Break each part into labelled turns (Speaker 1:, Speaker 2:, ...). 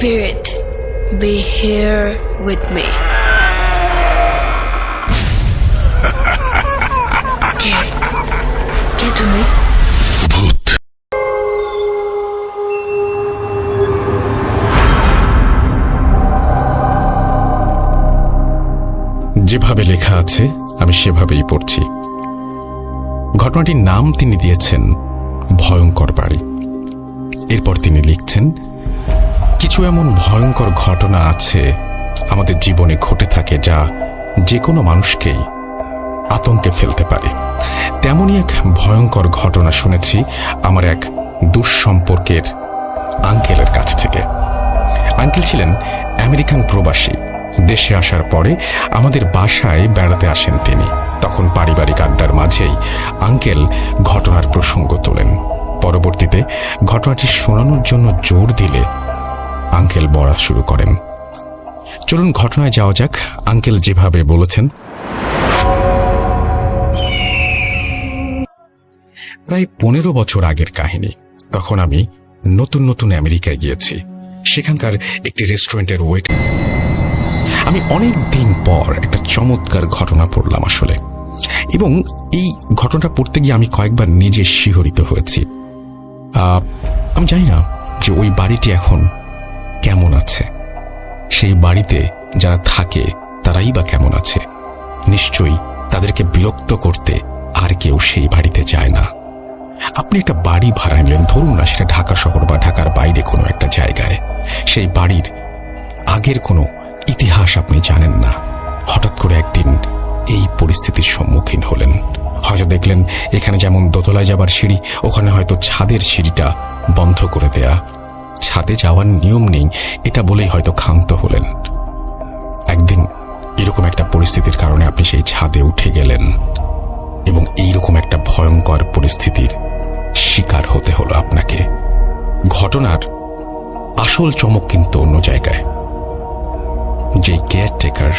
Speaker 1: Spirit, be here with me. কে কে তুমি
Speaker 2: ভূত যেভাবে লেখা আছে আমি সেভাবেই পড়ছি। ঘটনাটির নাম তিনি দিয়েছেন ভয়ঙ্কর বাড়ি। এরপর তিনি লিখছেন কিছু এমন ভয়ঙ্কর ঘটনা আছে আমাদের জীবনে ঘটে থাকে যা যে কোনো মানুষকেই আতঙ্কে ফেলতে পারে। তেমনই এক ভয়ঙ্কর ঘটনা শুনেছি আমার এক দুঃসম্পর্কের আঙ্কেলের কাছ থেকে। আঙ্কেল ছিলেন আমেরিকান প্রবাসী। দেশে আসার পরে আমাদের বাসায় বেড়াতে আসেন তিনি। তখন পারিবারিক আড্ডার মাঝেই আঙ্কেল ঘটনার প্রসঙ্গ তোলেন। পরবর্তীতে ঘটনাটি শোনানোর জন্য জোর দিলে আঙ্কেল বলা শুরু করেন। চলুন ঘটনায় যাওয়া যাক। আঙ্কেল যেভাবে বলেছেন। প্রায় পনেরো বছর আগের কাহিনী। তখন আমি নতুন নতুন আমেরিকায় গিয়েছি। সেখানকার একটি রেস্টুরেন্টের ওয়েট আমি অনেক দিন পর একটা চমৎকার ঘটনা পড়লাম আসলে। এবং এই ঘটনাটা পড়তে গিয়ে আমি কয়েকবার নিজে শিহরিত হয়েছি। আমি জানি না যে ওই বাড়িটি এখন কেমন আছে? সেই বাড়িতে যারা থাকে, তারাই বা কেমন আছে? নিশ্চয়ই তাদেরকে বিরক্ত করতে আর কেউ সেই বাড়িতে যায় না। আপনি একটা বাড়ি ভাড়া নিলেন, ধরুন না সেটা ঢাকা শহর বা ঢাকার বাইরে কোনো একটা জায়গায়। সেই বাড়ির আগের কোনো ইতিহাস আপনি জানেন না। হঠাৎ করে একদিন এই পরিস্থিতির সম্মুখীন হলেন। হয়তো দেখলেন, এখানে যেমন দোতলায় যাবার সিঁড়ি, ওখানে হয়তো ছাদের সিঁড়িটা বন্ধ করে দেয়া। ছাদে যাওয়ার নিয়ম নেই, এটা বলেই হয়তো ক্ষান্ত হলেন। একদিন এরকম একটা পরিস্থিতির কারণে আপনি সেই ছাদে উঠে গেলেন এবং এইরকম একটা ভয়ঙ্কর পরিস্থিতির শিকার হতে হলো আপনাকে। ঘটনার আসল চমক কিন্তু অন্য জায়গায়। যে কেয়ারটেকার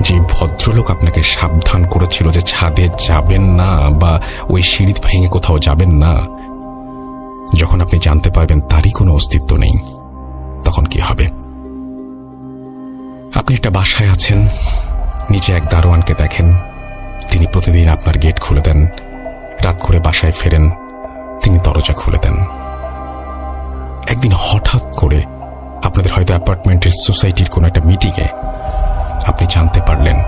Speaker 2: যে ভদ্রলোক আপনাকে সাবধান করেছিল যে ছাদে যাবেন না বা ওই সিঁড়ি ভেঙে কোথাও যাবেন না যখন আপনি জানতে পারবেন তারই কোনো অস্তিত্ব নেই, তখন কি হবে? আপনি একটা বাসায় আছেন, নিচে এক দারোয়ানকে দেখেন, তিনি প্রতিদিন আপনার গেট খুলে দেন, রাত করে বাসায় ফেরেন, তিনি দরজা খুলে দেন। একদিন হঠাৎ করে আপনাদের হয়তো অ্যাপার্টমেন্টের সোসাইটির কোনো একটা মিটিংয়ে আপনি জানতে পারলেন,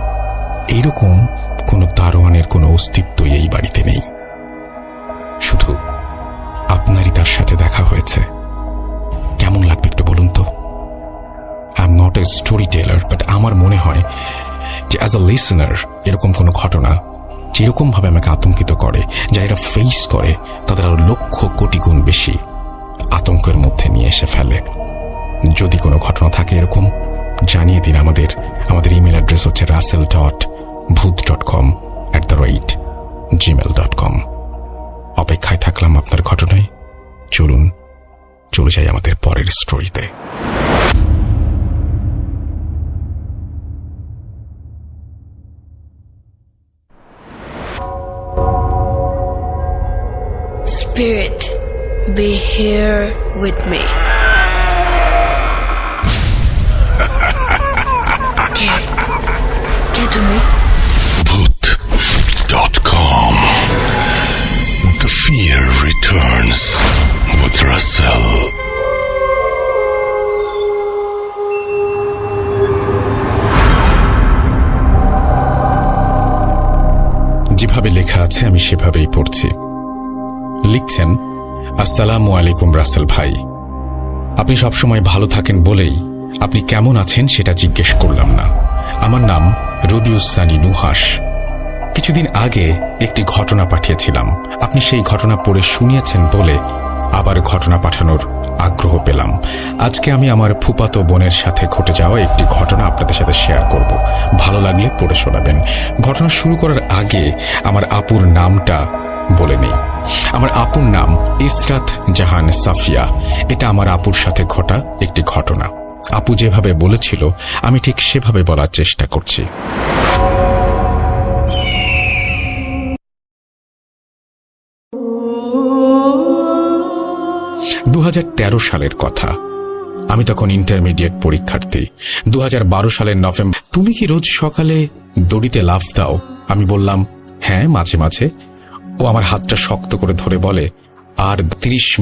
Speaker 2: এইরকম কোনো দারোয়ানের কোনো অস্তিত্বই এই বাড়িতে নেই। দেখা কেমন লাগবে একটু বলুন তো? I am not a story teller but আমার মনে হয় যে অ্যাজ আ লিসনার এরকম কোনো ঘটনা যেরকমভাবে আমাকে আতঙ্কিত করে যারা এটা ফেস করে, তাদের আরও লক্ষ কোটি গুণ বেশি আতঙ্কের মধ্যে নিয়ে এসে ফেলে। যদি কোনো ঘটনা থাকে এরকম, জানিয়ে দিন আমাদের। আমাদের ইমেল অ্যাড্রেস হচ্ছে Russell dot bhoot dot com at the rate Gmail dot com যাই আমাদের পরের স্টোরিতে
Speaker 1: Spirit, be here with me. কে কে তুমি
Speaker 2: আছে আমি সেভাবেই পড়ছি। লিখছেন, আসসালামু আলাইকুম রাসেল ভাই। আপনি সবসময় ভালো থাকেন বলেই আপনি কেমন আছেন সেটা জিজ্ঞেস করলাম না। আমার নাম রবিউসানি নুহাস কিছুদিন আগে একটি ঘটনা পাঠিয়েছিলাম। আপনি সেই ঘটনা পড়ে শুনিয়েছেন বলে আবার ঘটনা পাঠানোর আগ্রহ পেলাম। আজকে আমি আমার ফুপাতো বোনের সাথে ঘটে যাওয়া একটি ঘটনা আপনাদের সাথে শেয়ার করব। ভালো লাগলে পড়ে শোনাবেন। ঘটনা শুরু করার আগে আমার আপুর নামটা বলে নেই। আমার আপুর নাম ইসরাত জাহান সাফিয়া। এটা আমার আপুর সাথে ঘটা একটি ঘটনা। আপু যেভাবে বলেছিল, আমি ঠিক সেভাবে বলার চেষ্টা করছি। দু হাজার তেরো সালের কথা। আমি তখন ইন্টারমিডিয়েট পরীক্ষার্থী। দু হাজার বারো সালের নভেম্বর তুমি কি রোজ সকালে দড়িতে লাফ দাও? আমি বললাম হ্যাঁ মাঝে মাঝে। ও আমার হাতটা শক্ত করে ধরে বলে, আর তিরিশ মিনিট